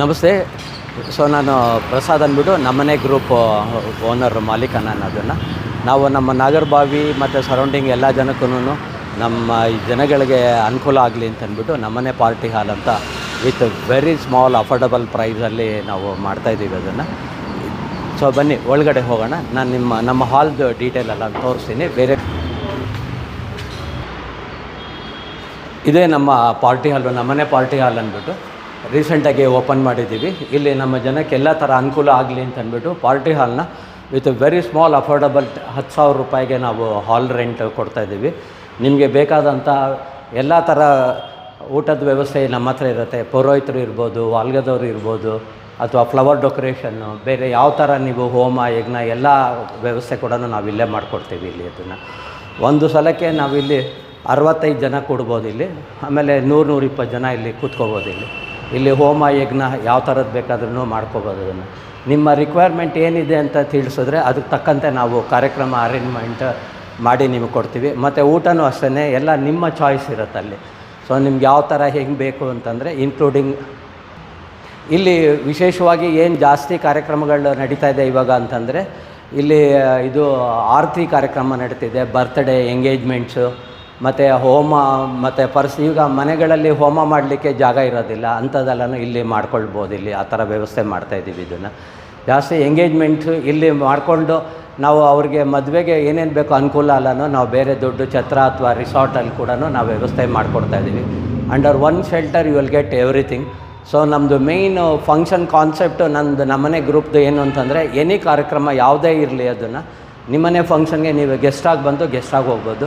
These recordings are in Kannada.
ನಮಸ್ತೆ. ಸೊ ನಾನು ಪ್ರಸಾದ್ ಅಂದ್ಬಿಟ್ಟು ನಮ್ಮನೆ ಗ್ರೂಪ್, ಓನರ್ ಮಾಲೀಕ ನಾನು ಅದನ್ನು ನಾವು ನಮ್ಮ ನಾಗರಬಾವಿ ಮತ್ತು ಸರೌಂಡಿಂಗ್ ಎಲ್ಲ ಜನಕ್ಕೂ ನಮ್ಮ ಈ ಜನಗಳಿಗೆ ಅನುಕೂಲ ಆಗಲಿ ಅಂತ ಅಂದ್ಬಿಟ್ಟು ನಮ್ಮನೆ ಪಾರ್ಟಿ ಹಾಲ್ ಅಂತ ವಿತ್ ವೆರಿ ಸ್ಮಾಲ್ ಅಫೋರ್ಡಬಲ್ ಪ್ರೈಸಲ್ಲಿ ನಾವು ಮಾಡ್ತಾಯಿದ್ದೀವಿ ಅದನ್ನು. ಸೊ ಬನ್ನಿ, ಒಳಗಡೆ ಹೋಗೋಣ. ನಾನು ನಿಮ್ಮ, ನಮ್ಮ ಹಾಲ್ದು ಡೀಟೇಲ್ ಎಲ್ಲ ತೋರಿಸ್ತೀನಿ. ಬೇರೆ ಇದೇ ನಮ್ಮ ಪಾರ್ಟಿ ಹಾಲು, ನಮ್ಮನೆ ಪಾರ್ಟಿ ಹಾಲ್ ಅಂದ್ಬಿಟ್ಟು. ರೀಸೆಂಟಾಗಿ ಓಪನ್ ಮಾಡಿದ್ದೀವಿ. ಇಲ್ಲಿ ನಮ್ಮ ಜನಕ್ಕೆ ಎಲ್ಲ ಥರ ಅನುಕೂಲ ಆಗಲಿ ಅಂತ ಅಂದ್ಬಿಟ್ಟು ಪಾರ್ಟಿ ಹಾಲ್ನ ವಿತ್ ವೆರಿ ಸ್ಮಾಲ್ ಅಫೋರ್ಡಬಲ್ ಹತ್ತು ಸಾವಿರ ರೂಪಾಯಿಗೆ ನಾವು ಹಾಲ್ ರೆಂಟ್ ಕೊಡ್ತಾಯಿದ್ದೀವಿ ನಿಮಗೆ ಬೇಕಾದಂಥ ಎಲ್ಲ ಥರ ಊಟದ ವ್ಯವಸ್ಥೆ ನಮ್ಮ ಹತ್ರ ಇರುತ್ತೆ. ಪುರೋಹಿತರು ಇರ್ಬೋದು, ವಾಲ್ಗದವರು ಇರ್ಬೋದು, ಅಥವಾ ಫ್ಲವರ್ ಡೆಕೋರೇಷನ್ನು, ಬೇರೆ ಯಾವ ಥರ ನೀವು ಹೋಮ, ಯಜ್ಞ ಎಲ್ಲ ವ್ಯವಸ್ಥೆ ಕೂಡ ನಾವು ಇಲ್ಲೇ ಮಾಡಿಕೊಡ್ತೀವಿ ಇಲ್ಲಿ ಅದನ್ನು ಒಂದು ಸಲಕ್ಕೆ ನಾವಿಲ್ಲಿ ಅರವತ್ತೈದು ಜನ ಕೊಡ್ಬೋದು ಇಲ್ಲಿ. ಆಮೇಲೆ ನೂರು ನೂರಿಪ್ಪತ್ತು ಜನ ಇಲ್ಲಿ ಕೂತ್ಕೋಬೋದು ಇಲ್ಲಿ. ಇಲ್ಲಿ ಹೋಮ ಯಜ್ಞ ಯಾವ ಥರದ್ದು ಬೇಕಾದ್ರೂ ಮಾಡ್ಕೋಬೋದು ಅದನ್ನು. ನಿಮ್ಮ ರಿಕ್ವೈರ್ಮೆಂಟ್ ಏನಿದೆ ಅಂತ ತಿಳಿಸಿದ್ರೆ ಅದಕ್ಕೆ ತಕ್ಕಂತೆ ನಾವು ಕಾರ್ಯಕ್ರಮ ಅರೇಂಜ್ಮೆಂಟ್ ಮಾಡಿ ನಿಮಗೆ ಕೊಡ್ತೀವಿ. ಮತ್ತು ಊಟನೂ ಅಷ್ಟೇ ಎಲ್ಲ ನಿಮ್ಮ ಚಾಯ್ಸ್ ಇರುತ್ತೆ ಅಲ್ಲಿ. ಸೊ ನಿಮ್ಗೆ ಯಾವ ಥರ ಹೆಂಗೆ ಬೇಕು ಅಂತಂದರೆ ಇನ್ಕ್ಲೂಡಿಂಗ್ ಇಲ್ಲಿ ವಿಶೇಷವಾಗಿ ಏನು ಜಾಸ್ತಿ ಕಾರ್ಯಕ್ರಮಗಳು ನಡೀತಾ ಇದೆ ಇವಾಗ ಅಂತಂದರೆ, ಇಲ್ಲಿ ಇದು ಆರತಿ ಕಾರ್ಯಕ್ರಮ ನಡೀತಿದೆ ಬರ್ತ್ಡೇ ಎಂಗೇಜ್ಮೆಂಟ್ಸು ಮತ್ತು ಹೋಮ, ಮತ್ತು ಪರ್ಸ್, ಈಗ ಮನೆಗಳಲ್ಲಿ ಹೋಮ ಮಾಡಲಿಕ್ಕೆ ಜಾಗ ಇರೋದಿಲ್ಲ. ಅಂಥದ್ದೆಲ್ಲನೂ ಇಲ್ಲಿ ಮಾಡ್ಕೊಳ್ಬೋದು. ಇಲ್ಲಿ ಆ ಥರ ವ್ಯವಸ್ಥೆ ಮಾಡ್ತಾಯಿದ್ದೀವಿ ಇದನ್ನು. ಜಾಸ್ತಿ ಎಂಗೇಜ್ಮೆಂಟ್ಸು ಇಲ್ಲಿ ಮಾಡಿಕೊಂಡು ನಾವು ಅವ್ರಿಗೆ ಮದುವೆಗೆ ಏನೇನು ಬೇಕೋ ಅನುಕೂಲ ಅಲ್ಲನೋ ನಾವು ಬೇರೆ ದೊಡ್ಡ ಛತ್ರ ಅಥವಾ ರಿಸಾರ್ಟಲ್ಲಿ ಕೂಡ ನಾವು ವ್ಯವಸ್ಥೆ ಇದ್ದೀವಿ. Under one shelter you will get everything so ನಮ್ಮದು ಮೇಯ್ನು ಫಂಕ್ಷನ್ ಕಾನ್ಸೆಪ್ಟು ನಂದು ನಮ್ಮನೆ ಗ್ರೂಪ್ದು ಏನು ಅಂತಂದರೆ ಎನಿ ಕಾರ್ಯಕ್ರಮ ಯಾವುದೇ ಇರಲಿ ಅದನ್ನು, ನಿಮ್ಮನೆ ಫಂಕ್ಷನ್ಗೆ ನೀವು ಗೆಸ್ಟಾಗಿ ಬಂದು ಗೆಸ್ಟಾಗಿ ಹೋಗ್ಬೋದು.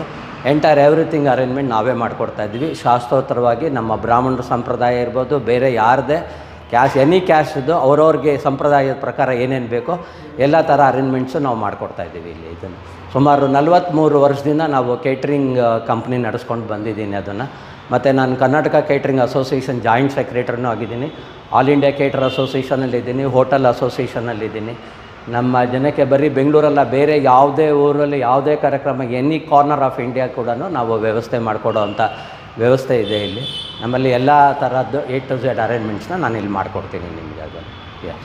ಎಂಟೈರ್ ಎವ್ರಿಥಿಂಗ್ ಅರೇಂಜ್ಮೆಂಟ್ ನಾವೇ ಮಾಡಿಕೊಡ್ತಾ ಇದ್ವಿ ಶಾಸ್ತ್ರೋತ್ತರವಾಗಿ ನಮ್ಮ ಬ್ರಾಹ್ಮಣರ ಸಂಪ್ರದಾಯ ಇರ್ಬೋದು, ಬೇರೆ ಯಾರದೇ ಕ್ಯಾಶ್ ಎನಿ ಕ್ಯಾಶ್ ಇದ್ದು ಅವ್ರವ್ರಿಗೆ ಸಂಪ್ರದಾಯದ ಪ್ರಕಾರ ಏನೇನು ಬೇಕೋ ಎಲ್ಲ ಥರ ಅರೇಂಜ್ಮೆಂಟ್ಸು ನಾವು ಮಾಡಿಕೊಡ್ತಾ ಇದ್ದೀವಿ ಇಲ್ಲಿ ಇದನ್ನು. ಸುಮಾರು ನಲವತ್ತ್ಮೂರು ವರ್ಷದಿಂದ ನಾವು ಕೇಟ್ರಿಂಗ್ ಕಂಪ್ನಿ ನಡೆಸ್ಕೊಂಡು ಬಂದಿದ್ದೀನಿ ಅದನ್ನು. ಮತ್ತು ನಾನು ಕರ್ನಾಟಕ ಕೇಟ್ರಿಂಗ್ ಅಸೋಸಿಯೇಷನ್ ಜಾಯಿಂಟ್ ಸೆಕ್ರೆಟರಿನೂ ಆಗಿದ್ದೀನಿ. ಆಲ್ ಇಂಡಿಯಾ ಕೇಟರ್ ಅಸೋಸಿಯೇಷನಲ್ಲಿದ್ದೀನಿ ಹೋಟೆಲ್ ಅಸೋಸಿಯೇಷನಲ್ಲಿದ್ದೀನಿ ನಮ್ಮ ಜನಕ್ಕೆ ಬರೀ ಬೆಂಗಳೂರಲ್ಲ, ಬೇರೆ ಯಾವುದೇ ಊರಲ್ಲಿ ಯಾವುದೇ ಕಾರ್ಯಕ್ರಮ ಎನಿ ಕಾರ್ನರ್ ಆಫ್ ಇಂಡಿಯಾ ಕೂಡ ನಾವು ವ್ಯವಸ್ಥೆ ಮಾಡಿಕೊಡೋ ಅಂಥ ವ್ಯವಸ್ಥೆ ಇದೆ ಇಲ್ಲಿ. ನಮ್ಮಲ್ಲಿ ಎಲ್ಲ ಥರದ್ದು ಏಟ್ ಟು ಝೆಡ್ ಅರೇಂಜ್ಮೆಂಟ್ಸ್ನ ನಾನು ಇಲ್ಲಿ ಮಾಡಿಕೊಡ್ತೀನಿ ನಿಮಗೆ ಅದನ್ನು ಯಾ